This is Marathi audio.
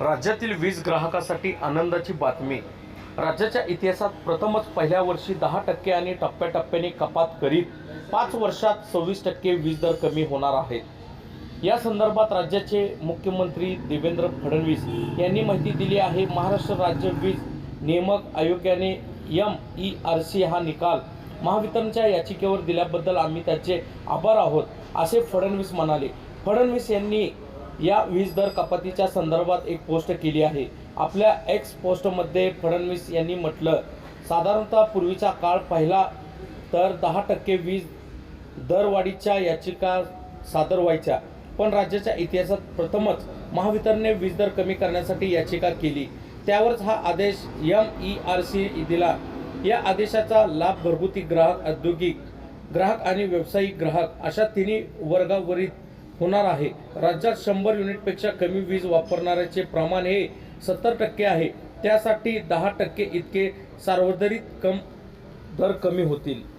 राज्यातील वीज ग्राहकासाठी आनंदाची बातमी. राज्याच्या इतिहासात प्रथमच पहिल्या वर्षी दहा टक्के आणि टप्प्याटप्प्याने कपात करीत पाच वर्षात सव्वीस टक्के वीज दर कमी होणार आहेत या संदर्भात राज्याचे मुख्यमंत्री देवेंद्र फडणवीस यांनी माहिती दिली आहे महाराष्ट्र राज्य वीज नियामक आयोगाने एम ई आर सी हा निकाल महावितरणच्या याचिकेवर दिल्याबद्दल आम्ही त्याचे आभार आहोत असे फडणवीस म्हणाले. फडणवीस यांनी या वीज दर कपातीच्या संदर्भात एक पोस्ट केली आहे. आपल्या एक्स पोस्टमध्ये फडणवीस यांनी म्हटलं साधारणतः पूर्वीचा काळ पाहिला तर दहा टक्के वीज दरवाढीच्या याचिका सादर व्हायच्या. पण राज्याच्या इतिहासात प्रथमच महावितरणने वीज दर कमी करण्यासाठी याचिका केली. त्यावरच हा आदेश एम ई आर सी दिला. या आदेशाचा लाभ घरगुती ग्राहक औद्योगिक ग्राहक आणि व्यावसायिक ग्राहक अशा तिन्ही वर्गावरील होणार आहे. राज्यात शंभर युनिटपेक्षा कमी वीज वापरणाऱ्याचे प्रमाण हे सत्तर टक्के आहे. त्यासाठी दहा टक्के इतके सार्वजनिक कम दर कमी होतील.